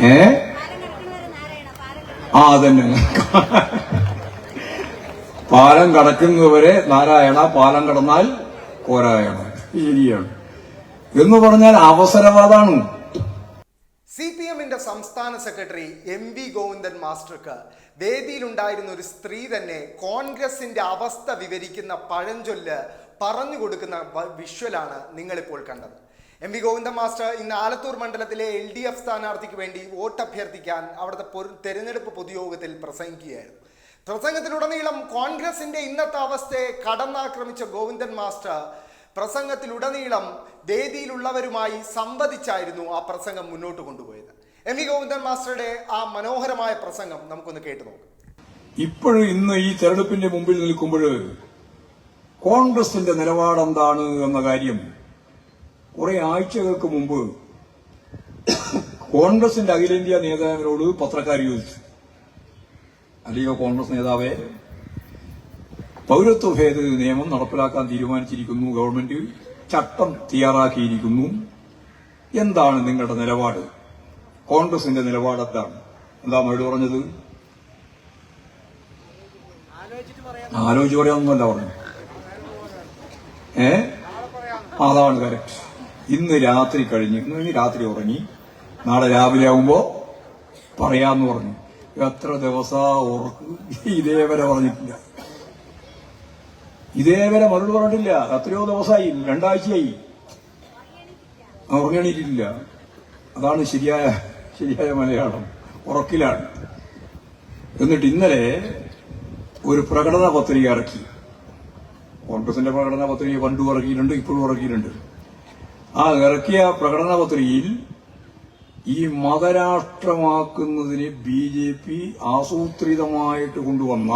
ഏ? ആ അതന്നെ. പാലം കടക്കുന്നവരെ നാരായണ പാലം കടന്നാൽ കോരായണ ശരിയാണ്. എന്ന് പറഞ്ഞാൽ അവസരവാദാണ്. സി പി എമ്മിന്റെ സംസ്ഥാന സെക്രട്ടറി എം വി ഗോവിന്ദൻ മാസ്റ്റർക്ക് വേദിയിലുണ്ടായിരുന്ന ഒരു സ്ത്രീ തന്നെ കോൺഗ്രസിന്റെ അവസ്ഥ വിവരിക്കുന്ന പഴഞ്ചൊല്ല് പറഞ്ഞു കൊടുക്കുന്ന വിഷ്വലാണ് നിങ്ങളിപ്പോൾ കണ്ടത്. എം വി ഗോവിന്ദൻ മാസ്റ്റർ ഇന്ന് ആലത്തൂർ മണ്ഡലത്തിലെ എൽ ഡി എഫ് സ്ഥാനാർത്ഥിക്ക് വേണ്ടി വോട്ട് അഭ്യർത്ഥിക്കാൻ അവിടുത്തെ തെരഞ്ഞെടുപ്പ് പൊതുയോഗത്തിൽ പ്രസംഗിക്കുകയായിരുന്നു. പ്രസംഗത്തിലുടനീളം കോൺഗ്രസിന്റെ ഇന്നത്തെ അവസ്ഥയെ കടന്നാക്രമിച്ച ഗോവിന്ദൻ മാസ്റ്റർ പ്രസംഗത്തിലുടനീളം വേദിയിലുള്ളവരുമായി സംവദിച്ചായിരുന്നു ആ പ്രസംഗം മുന്നോട്ട് കൊണ്ടുപോയത്. എം വി ഗോവിന്ദൻ മാസ്റ്ററുടെ ആ മനോഹരമായ പ്രസംഗം നമുക്കൊന്ന് കേട്ടു നോക്കാം. ഇപ്പോഴും ഇന്ന് ഈ തെരഞ്ഞെടുപ്പിന്റെ മുമ്പിൽ നിൽക്കുമ്പോൾ കോൺഗ്രസിന്റെ നിലപാടെന്താണ് എന്ന കാര്യം കുറെ ആഴ്ചകൾക്ക് മുമ്പ് കോൺഗ്രസിന്റെ അഖിലേന്ത്യാ നേതാവിനോട് പത്രക്കാർ ചോദിച്ചു. അല്ലയോ കോൺഗ്രസ് നേതാവേ പൗരത്വ ഭേദഗതി നിയമം നടപ്പിലാക്കാൻ തീരുമാനിച്ചിരിക്കുന്നു ഗവൺമെന്റ് ചട്ടം തയ്യാറാക്കിയിരിക്കുന്നു. എന്താണ് നിങ്ങളുടെ നിലപാട്? കോൺഗ്രസിന്റെ നിലപാട് എന്താണ്? എന്താ മറുപടി പറഞ്ഞത്? ആലോചിച്ച് പറയാമെന്നല്ല പറഞ്ഞു ഏ? അതാണ് കറക്റ്റ് ഇന്ന് രാത്രി കഴിഞ്ഞ് ഇന്ന് രാത്രി ഉറങ്ങി. നാളെ രാവിലെ ആകുമ്പോ പറയാന്ന് പറഞ്ഞു. എത്ര ദിവസാ ഉറക്ക്? ഇതേവരെ പറഞ്ഞിട്ടില്ല. ഇതേവരെ മറുപടി പറഞ്ഞിട്ടില്ല. എത്രയോ ദിവസമായി രണ്ടാഴ്ചയായി. ഉറങ്ങണിട്ടില്ല. അതാണ് ശരിയായ ശരിയായ മലയാളം. ഉറക്കിലാണ്. എന്നിട്ട് ഇന്നലെ ഒരു പ്രകടന പത്രിക ഇറക്കി. കോൺഗ്രസിന്റെ പ്രകടന പത്രിക പണ്ടും ഇറക്കിയിട്ടുണ്ട് ഇപ്പോഴും ഇറക്കിയിട്ടുണ്ട്. ആ ഇറക്കിയ പ്രകടന പത്രികയിൽ ഈ മതരാഷ്ട്രമാക്കുന്നതിന് ബി ജെ പി ആസൂത്രിതമായിട്ട് കൊണ്ടുവന്ന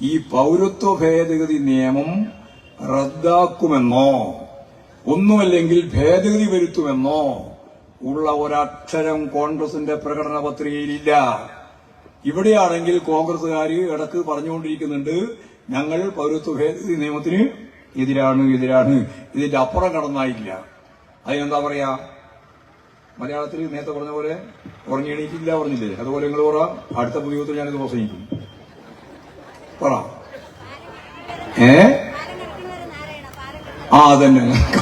ഈ പൗരത്വ ഭേദഗതി നിയമം റദ്ദാക്കുമെന്നോ ഒന്നുമല്ലെങ്കിൽ ഭേദഗതി വരുത്തുമെന്നോ ഉള്ള ഒരക്ഷരം കോൺഗ്രസിന്റെ പ്രകടന പത്രികയിലില്ല ഇവിടെയാണെങ്കിൽ കോൺഗ്രസുകാർ ഇടയ്ക്ക് പറഞ്ഞുകൊണ്ടിരിക്കുന്നുണ്ട് ഞങ്ങൾ പൗരത്വ ഭേദഗതി നിയമത്തിന് എതിരാണ് എതിരാണ്. ഇതിന്റെ അപ്പുറം കടന്നായില്ല. അതിനെന്താ പറയാ? മലയാളത്തിൽ നേരത്തെ പറഞ്ഞ പോലെ ഉറങ്ങിയെണീറ്റില്ല പറഞ്ഞില്ലേ? അതുപോലെ നിങ്ങൾ പറ അടുത്ത പുതിയത്തിൽ ഞാനിത് പ്രസംഗിക്കും പറ. ഏ? ആ അതന്നെ.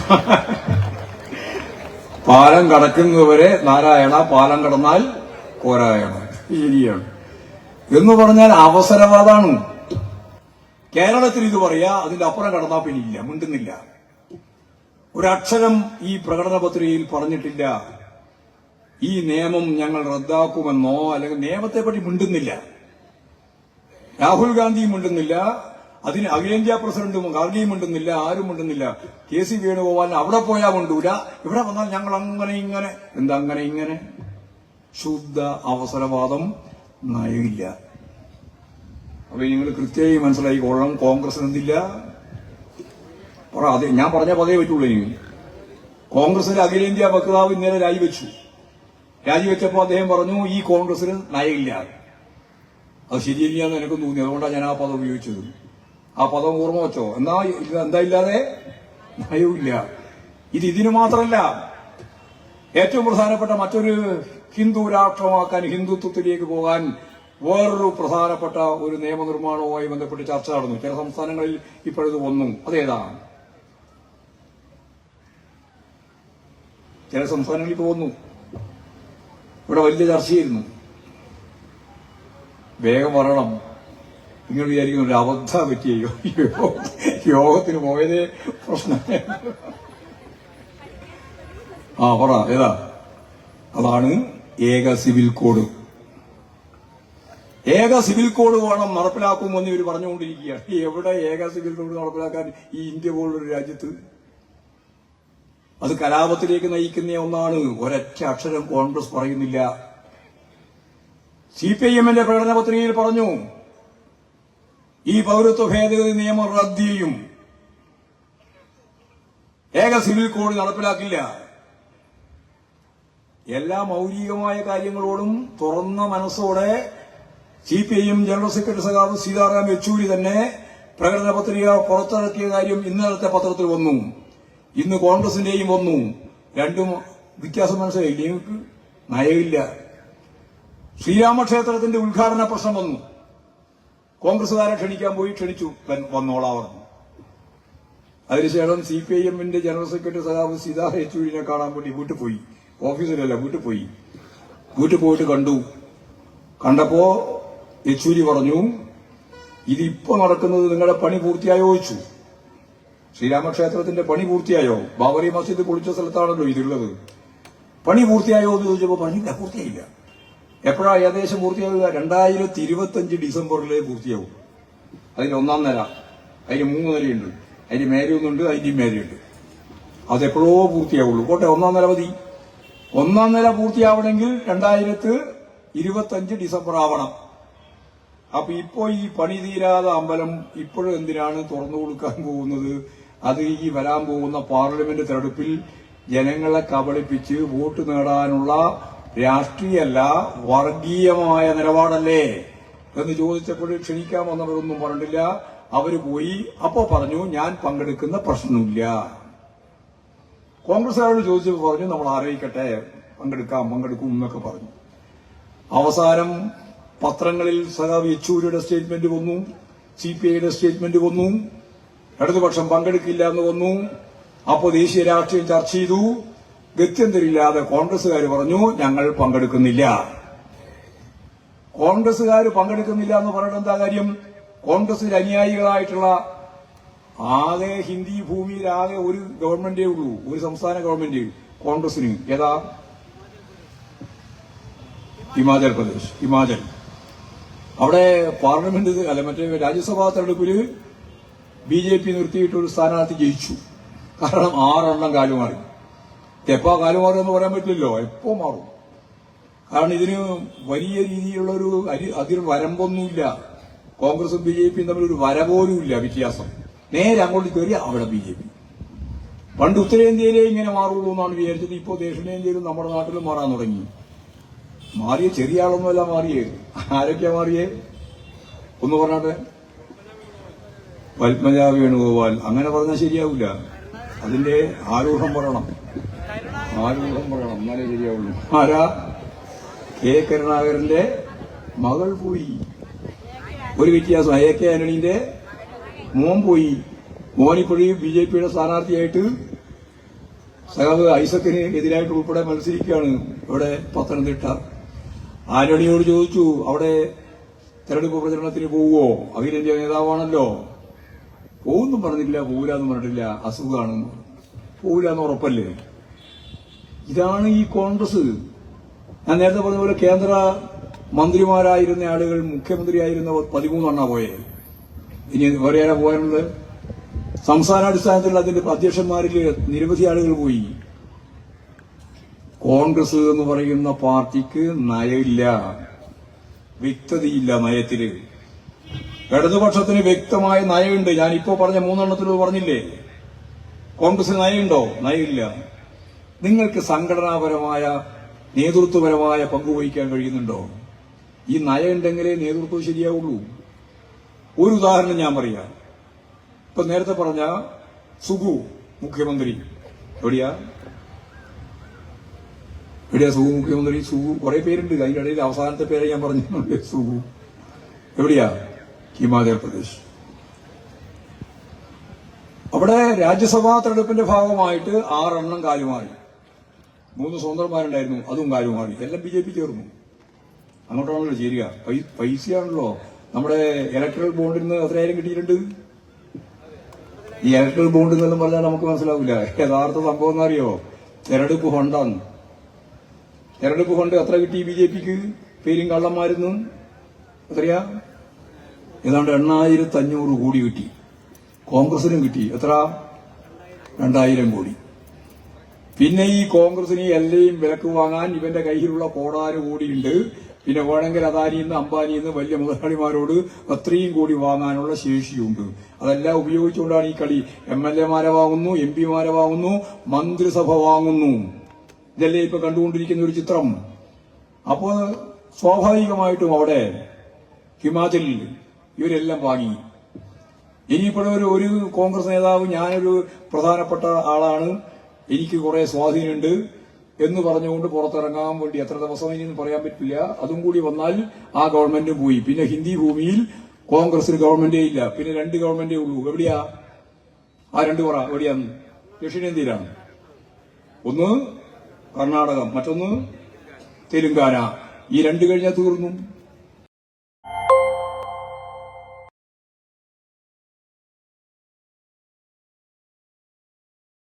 പാലം കടക്കുന്നവരെ നാരായണ പാലം കടന്നാൽ കോരായണ ശരിയാണ്. എന്ന് പറഞ്ഞാൽ അവസരവാദാണ്. കേരളത്തിൽ ഇത് പറയാ അതിന്റെ അപ്പുറം കടന്നാ പിന്നെ ഇല്ല മിണ്ടുന്നില്ല. ഒരക്ഷരം ഈ പ്രകടന പത്രികയിൽ പറഞ്ഞിട്ടില്ല. ഈ നിയമം ഞങ്ങൾ റദ്ദാക്കുമെന്നോ അല്ലെങ്കിൽ നിയമത്തെ പറ്റി മിണ്ടുന്നില്ല. രാഹുൽ ഗാന്ധിയും മിണ്ടുന്നില്ല അതിന് അഖിലേന്ത്യാ പ്രസിഡന്റും ഗാന്ധിയും മിണ്ടുന്നില്ല ആരും മിണ്ടുന്നില്ല. കെ സി വേണുഗോപാലിന് അവിടെ പോയാൽ മിണ്ടൂല. ഇവിടെ വന്നാൽ ഞങ്ങൾ അങ്ങനെ ഇങ്ങനെ എന്താ അങ്ങനെ ഇങ്ങനെ? ശുദ്ധ അവസരവാദം നയമില്ല. അപ്പൊ നിങ്ങൾ കൃത്യമായി മനസ്സിലായി മനസ്സിലാക്കിക്കോളണം കോൺഗ്രസ് എന്തില്ല. അതെ ഞാൻ പറഞ്ഞ പതേ പറ്റുള്ളൂ ഇനി. കോൺഗ്രസിന്റെ അഖിലേന്ത്യാ വക്താവ് ഇന്നലെ രാജിവെച്ചു. രാജിവെച്ചപ്പോ അദ്ദേഹം പറഞ്ഞു ഈ കോൺഗ്രസിന് നയമില്ല. അത് ശരിയില്ലാന്ന് എനിക്കും തോന്നി. അതുകൊണ്ടാണ് ഞാൻ ആ പദം ഉപയോഗിച്ചത്. ആ പദം ഓർമ്മ വെച്ചോ. എന്നാ എന്താ ഇല്ലാതെ? നയവുമില്ല. ഇത് ഇതിനു മാത്രമല്ല ഏറ്റവും പ്രധാനപ്പെട്ട മറ്റൊരു ഹിന്ദു രാഷ്ട്രമാക്കാൻ ഹിന്ദുത്വത്തിലേക്ക് പോകാൻ വേറൊരു പ്രധാനപ്പെട്ട ഒരു നിയമനിർമ്മാണവുമായി ബന്ധപ്പെട്ട് ചർച്ച നടന്നു. ചില സംസ്ഥാനങ്ങളിൽ ഇപ്പോഴത് വന്നു അതേതാ ചില സംസ്ഥാനങ്ങളിൽ ഇപ്പൊ വന്നു ഇവിടെ വലിയ ചർച്ചയായിരുന്നു. വേഗം വരണം. നിങ്ങൾ വിചാരിക്കുന്ന ഒരു അബദ്ധ പറ്റിയ യോഗത്തിന് പോയതേ പ്രശ്നം. ആ പറ ഏതാ? അതാണ് ഏക സിവിൽ കോഡ്. ഏക സിവിൽ കോഡ് വേണം നടപ്പിലാക്കുമെന്ന് ഇവർ പറഞ്ഞുകൊണ്ടിരിക്കുകയാണ്. എവിടെ ഏക സിവിൽ കോഡ് നടപ്പിലാക്കാൻ ഈ ഇന്ത്യ പോലുള്ളൊരു രാജ്യത്ത്? അത് കലാപത്തിലേക്ക് നയിക്കുന്ന ഒന്നാണ്. ഒരൊറ്റ അക്ഷരം കോൺഗ്രസ് പറയുന്നില്ല. സി പി ഐ എമ്മിന്റെ പ്രകടന പത്രികയിൽ പറഞ്ഞു ഈ പൗരത്വ ഭേദഗതി നിയമം റദ്ദ് ചെയ്യും. ഏക സിവിൽ കോഡ് നടപ്പിലാക്കില്ല. എല്ലാ മൗലികമായ കാര്യങ്ങളോടും തുറന്ന മനസ്സോടെ സി പി ജനറൽ സെക്രട്ടറി സഖാവ് സീതാറാം യെച്ചൂരി തന്നെ പ്രകടന പത്രിക പുറത്തിറക്കിയ കാര്യം ഇന്നലത്തെ പത്രത്തിൽ വന്നു. ഇന്ന് കോൺഗ്രസിന്റെയും വന്നു. രണ്ടും വ്യത്യാസം മനസ്സിലായില്ലേ നിങ്ങൾക്ക് നയമില്ല. ശ്രീരാമക്ഷേത്രത്തിന്റെ ഉദ്ഘാടന പ്രശ്നം വന്നു. കോൺഗ്രസുകാരെ ക്ഷണിക്കാൻ പോയി ക്ഷണിച്ചു വന്നോളാവർന്നു അതിനുശേഷം സി പി ഐ എമ്മിന്റെ ജനറൽ സെക്രട്ടറി സഖാവ് സീതാ യെച്ചൂരിനെ കാണാൻ വേണ്ടി വീട്ടിൽ പോയി. ഓഫീസിലല്ല വീട്ടിൽ പോയി. വീട്ടിൽ പോയിട്ട് കണ്ടു. കണ്ടപ്പോ യെച്ചൂരി പറഞ്ഞു ഇതിപ്പോ നടക്കുന്നത് നിങ്ങളുടെ പണി പൂർത്തിയായോ? ചോദിച്ചു. ശ്രീരാമക്ഷേത്രത്തിന്റെ പണി പൂർത്തിയായോ? ബാബറി മസ്ജിദ് പൊളിച്ച സ്ഥലത്താണല്ലോ ഇതിലുള്ളത്. പണി പൂർത്തിയായോ? എന്ന് ചോദിച്ചപ്പോൾ പണിയില്ല പൂർത്തിയായില്ല. എപ്പോഴാ ഏകദേശം പൂർത്തിയാവുക? രണ്ടായിരത്തി ഇരുപത്തി ഡിസംബറിലേ പൂർത്തിയാവും. അതിന് ഒന്നാം നില അതിന് മൂന്ന് നിലയുണ്ട് അതിന് മേലെയൊന്നുണ്ട് അതിന്റെ മേലെയുണ്ട്. അതെപ്പോഴോ പൂർത്തിയാവുള്ളൂ. പോട്ടെ ഒന്നാം നില മതി. ഒന്നാം നില പൂർത്തിയാവണമെങ്കിൽ രണ്ടായിരത്തി ഇരുപത്തഞ്ച് ഡിസംബർ ആവണം. അപ്പൊ ഇപ്പോ ഈ പണി തീരാതെ അമ്പലം ഇപ്പോഴും എന്തിനാണ് തുറന്നു കൊടുക്കാൻ പോകുന്നത്? അത് ഈ വരാൻ പോകുന്ന പാർലമെന്റ് തെരഞ്ഞെടുപ്പിൽ ജനങ്ങളെ കബളിപ്പിച്ച് വോട്ട് നേടാനുള്ള രാഷ്ട്രീയല്ല വർഗീയമായ നിലപാടല്ലേ? എന്ന് ചോദിച്ചപ്പോൾ ക്ഷണിക്കാൻ വന്നവരൊന്നും പറഞ്ഞില്ല അവർ പോയി. അപ്പോ പറഞ്ഞു ഞാൻ പങ്കെടുക്കുന്ന പ്രശ്നമില്ല. കോൺഗ്രസ്സുകാരോട് ചോദിച്ചപ്പോൾ പറഞ്ഞു നമ്മൾ ആലോചിക്കട്ടെ പങ്കെടുക്കാം പങ്കെടുക്കും എന്നൊക്കെ പറഞ്ഞു. അവസാനം പത്രങ്ങളിൽ സഖാവ് യെച്ചൂരിയുടെ സ്റ്റേറ്റ്മെന്റ് വന്നു സി പി ഐയുടെ സ്റ്റേറ്റ്മെന്റ് വന്നു ഇടതുപക്ഷം പങ്കെടുക്കില്ല എന്ന് വന്നു. അപ്പോൾ ദേശീയ രാഷ്ട്രീയം ചർച്ച ചെയ്തു. ഗത്യന്തരില്ലാതെ കോൺഗ്രസുകാർ പറഞ്ഞു ഞങ്ങൾ പങ്കെടുക്കുന്നില്ല. കോൺഗ്രസുകാർ പങ്കെടുക്കുന്നില്ല എന്ന് പറയുന്നത് എന്താ കാര്യം? കോൺഗ്രസിൽ അനുയായികളായിട്ടുള്ള ആകെ ഹിന്ദി ഭൂമിയിൽ ആകെ ഒരു ഗവൺമെന്റേ ഉള്ളൂ ഒരു സംസ്ഥാന ഗവൺമെന്റ് കോൺഗ്രസിന് ഏതാ? ഹിമാചൽ പ്രദേശ് ഹിമാചൽ. അവിടെ പാർലമെന്റ് അല്ല മറ്റേ രാജ്യസഭാ തെരഞ്ഞെടുപ്പിൽ ബി ജെ പി നിർത്തിയിട്ട് ഒരു സ്ഥാനാർത്ഥി ജയിച്ചു. കാരണം ആറെണ്ണം കാലുമാറി എപ്പോ കാലുമാറും എന്ന് പറയാൻ പറ്റില്ലല്ലോ എപ്പോ മാറും. കാരണം ഇതിന് വലിയ രീതിയിലുള്ളൊരു അതിൽ വരമ്പൊന്നുമില്ല. കോൺഗ്രസും ബി ജെ പിയും തമ്മിൽ ഒരു വര പോലുമില്ല വ്യത്യാസം. നേരെ അങ്ങോട്ട് കയറി അവിടെ ബി ജെ പി. പണ്ട് ഉത്തരേന്ത്യയിലേ ഇങ്ങനെ മാറുള്ളൂ എന്നാണ് വിചാരിച്ചത്. ഇപ്പോൾ ദക്ഷിണേന്ത്യയിലും നമ്മുടെ നാട്ടിലും മാറാൻ തുടങ്ങി. മാറിയ ചെറിയ ആളൊന്നുമല്ല മാറിയേ. ആരൊക്കെയാ മാറിയേ? ഒന്ന് പറഞ്ഞാട്ടെ. പത്മജ വേണുഗോപാൽ. അങ്ങനെ പറഞ്ഞാൽ ശരിയാവില്ല അതിന്റെ ആരൂഢം പറയണം. ആരൂഢം പറയണം. എന്നാലേ ശരിയാവുള്ളൂ. ആരാ? കെ കരുണാകരന്റെ മകൾ പോയി. ഒരു വ്യത്യാസം. എ കെ ആന്റണിന്റെ മോൻ പോയി. മോനിപ്പോഴി ബി ജെ പിയുടെ സ്ഥാനാർത്ഥിയായിട്ട് സഖാവ് ഐസക്കിന് എതിരായിട്ട് ഉൾപ്പെടെ മത്സരിക്കുകയാണ് ഇവിടെ പത്തനംതിട്ട. ആന്റണിയോട് ചോദിച്ചു അവിടെ തെരഞ്ഞെടുപ്പ് പ്രചരണത്തിന് പോവുമോ അഖിലേന്ത്യാ നേതാവാണല്ലോ. പോകുന്നും പറഞ്ഞില്ല പോവില്ല എന്ന് പറഞ്ഞിട്ടില്ല. അസുഖമാണ് പോവില്ല എന്ന് ഉറപ്പല്ലേ? ഇതാണ് ഈ കോൺഗ്രസ്. ഞാൻ നേരത്തെ പറഞ്ഞ പോലെ കേന്ദ്ര മന്ത്രിമാരായിരുന്ന ആളുകൾ മുഖ്യമന്ത്രിയായിരുന്ന പതിമൂന്നെണ്ണ പോയത് ഇനി ഒരേറെ പോയാനുള്ളത് സംസ്ഥാനാടിസ്ഥാനത്തിൽ അതിന്റെ അധ്യക്ഷന്മാരിൽ നിരവധി ആളുകൾ പോയി. കോൺഗ്രസ് എന്ന് പറയുന്ന പാർട്ടിക്ക് നയമില്ല. വ്യക്തതയില്ല നയത്തിൽ. ഇടതുപക്ഷത്തിന് വ്യക്തമായ നയമുണ്ട്. ഞാനിപ്പോ പറഞ്ഞ മൂന്നെണ്ണത്തിൽ പറഞ്ഞില്ലേ? കോൺഗ്രസിന് നയമുണ്ടോ? നയമില്ല. നിങ്ങൾക്ക് സംഘടനാപരമായ നേതൃത്വപരമായ പങ്കുവഹിക്കാൻ കഴിയുന്നുണ്ടോ? ഈ നയം ഉണ്ടെങ്കിലേ നേതൃത്വം ശരിയാവുള്ളൂ. ഒരു ഉദാഹരണം ഞാൻ പറയാം. ഇപ്പൊ നേരത്തെ പറഞ്ഞ സുഗു മുഖ്യമന്ത്രി. എവിടെയാ? എവിടെയാ സുഗു മുഖ്യമന്ത്രി സുഖു കുറെ പേരുണ്ട്. അതിന്റെ ഇടയിൽ അവസാനത്തെ പേരെ ഞാൻ പറഞ്ഞു. സുഖു. എവിടെയാ? ഹിമാചൽ പ്രദേശ്. അവിടെ രാജ്യസഭാ തെരഞ്ഞെടുപ്പിന്റെ ഭാഗമായിട്ട് ആറെണ്ണം കാലുമാറി മൂന്ന് സ്വതന്ത്രമാരുണ്ടായിരുന്നു അതും കാലുമാറി എല്ലാം ബി ജെ പി ചേർന്നു. അങ്ങോട്ടാണല്ലോ ചേരുക. പൈസയാണല്ലോ. നമ്മുടെ ഇലക്ട്രൽ ബോണ്ടിൽ നിന്ന് എത്രയായിരം കിട്ടിയിട്ടുണ്ട്? ഈ ഇലക്ട്രൽ ബോണ്ട് എന്നെല്ലാം പറഞ്ഞാൽ നമുക്ക് മനസ്സിലാവില്ല. യഥാർത്ഥ സംഭവം എന്നറിയോ? തെരഞ്ഞെടുപ്പ് ഫണ്ടാണ് തെരഞ്ഞെടുപ്പ് ഫണ്ട് എത്ര കിട്ടി ബി ജെ പിക്ക്? പേരും കള്ളന്മാരുന്നു. എത്രയാ? ഏതാണ്ട് എണ്ണായിരത്തി അഞ്ഞൂറ് കോടി കിട്ടി. കോൺഗ്രസിനും കിട്ടി. എത്ര രണ്ടായിരം കോടി. പിന്നെ ഈ കോൺഗ്രസിന് എല്ലാം വിലക്ക് വാങ്ങാൻ ഇവന്റെ കയ്യിലുള്ള കോടാര കോടിയുണ്ട്. പിന്നെ വേണമെങ്കിൽ അദാനിന്ന് അംബാനിന്ന് വലിയ മുതലാളിമാരോട് അത്രയും കോടി വാങ്ങാനുള്ള ശേഷിയുണ്ട്. അതെല്ലാം ഉപയോഗിച്ചുകൊണ്ടാണ് ഈ കളി. എം എൽ എമാരെ വാങ്ങുന്നു എം പിമാരെ വാങ്ങുന്നു മന്ത്രിസഭ വാങ്ങുന്നു. ഇതല്ലേ ഇപ്പൊ കണ്ടുകൊണ്ടിരിക്കുന്ന ഒരു ചിത്രം? അപ്പോൾ സ്വാഭാവികമായിട്ടും അവിടെ ഹിമാചലിൽ ഇവരെല്ലാം വാങ്ങി. ഇനിയിപ്പോഴും ഒരു കോൺഗ്രസ് നേതാവ് ഞാനൊരു പ്രധാനപ്പെട്ട ആളാണ് എനിക്ക് കുറെ സ്വാധീനമുണ്ട് എന്ന് പറഞ്ഞുകൊണ്ട് പുറത്തിറങ്ങാൻ വേണ്ടി എത്ര ദിവസം ഇനി പറയാൻ പറ്റില്ല. അതും കൂടി വന്നാൽ ആ ഗവൺമെന്റ് പോയി. പിന്നെ ഹിന്ദി ഭൂമിയിൽ കോൺഗ്രസിന് ഗവൺമെന്റേ ഇല്ല. പിന്നെ രണ്ട് ഗവൺമെന്റേ ഉള്ളൂ. എവിടെയാ? ആ രണ്ട് പറ. എവിടെയാണ് ദക്ഷിണേന്ത്യയിലാണ്. ഒന്ന് കർണാടകം മറ്റൊന്ന് തെലുങ്കാന. ഈ രണ്ട് കഴിഞ്ഞാൽ തീർന്നു.